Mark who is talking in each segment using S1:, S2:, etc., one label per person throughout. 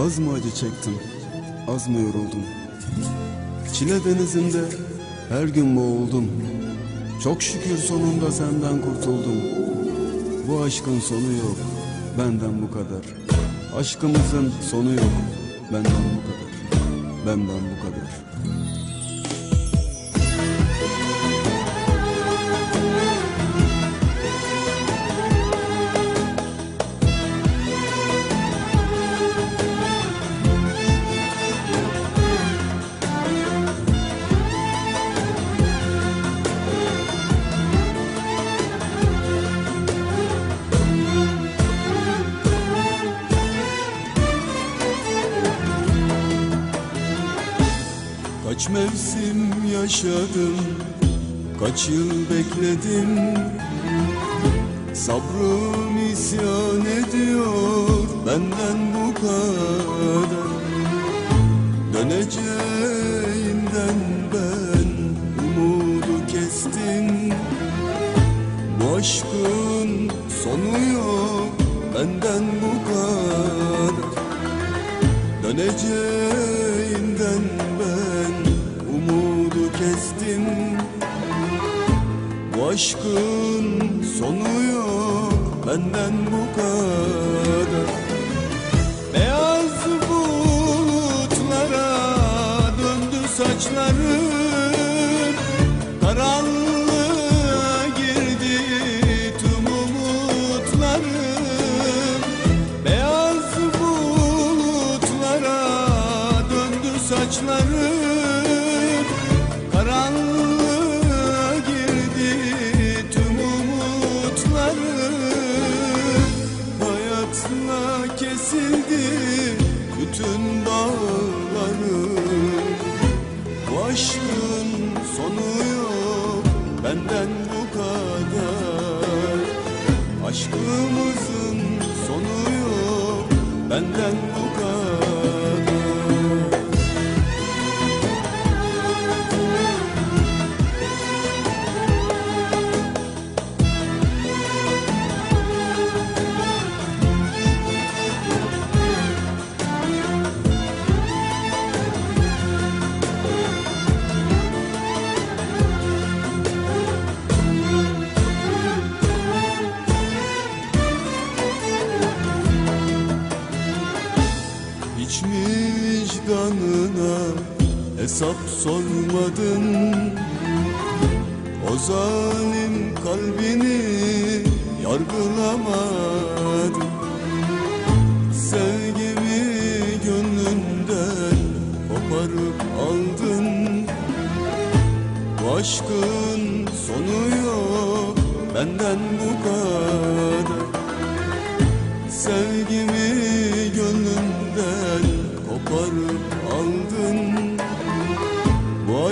S1: Az mı acı çektim, az mı yoruldum? Çile denizinde her gün boğuldum. Çok şükür sonunda senden kurtuldum. Bu aşkın sonu yok, benden bu kadar. Aşkımızın sonu yok, benden bu kadar. Benden bu kadar. Kaç mevsim yaşadım, kaç yıl bekledim. Sabrım isyan ediyor benden bu kadar. Döneceğinden ben umudu kestim. Bu aşkın sonu yok benden bu kadar. Döneceğinden kestim Bu aşkın sonu yok benden bu kadar. Beyaz bulutlara döndü saçlarım Karanlığa girdi tüm umutlarım. Beyaz bulutlara döndü saçlarım Karanlığa girdi tüm umutlarım Hayatla kesildi bütün bağlarım Bu aşkın sonu yok benden bu kadar. Aşkımızın sonu yok benden bu Hiç mi vicdanına hesap sormadın. O zalim kalbini yargılamadın. Sevgimi gönlünden koparıp aldın. Bu aşkın sonu yok benden bu kadar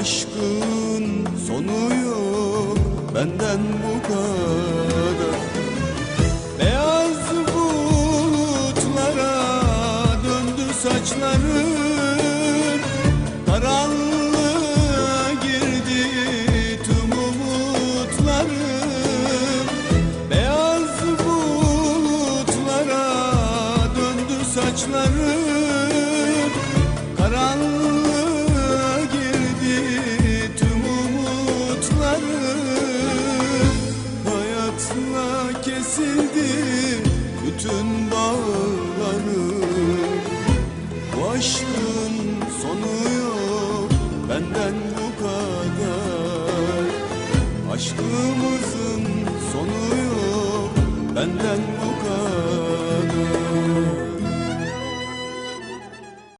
S1: aşkın sonu yok benden bu kadar. Beyaz bulutlara döndü saçlarım Karanlığa girdi tüm umutlarım. Beyaz bulutlara döndü saçlarım Karanlığa aşkın sonu yok benden bu kadar. Aşkımızın sonu yok benden bu kadar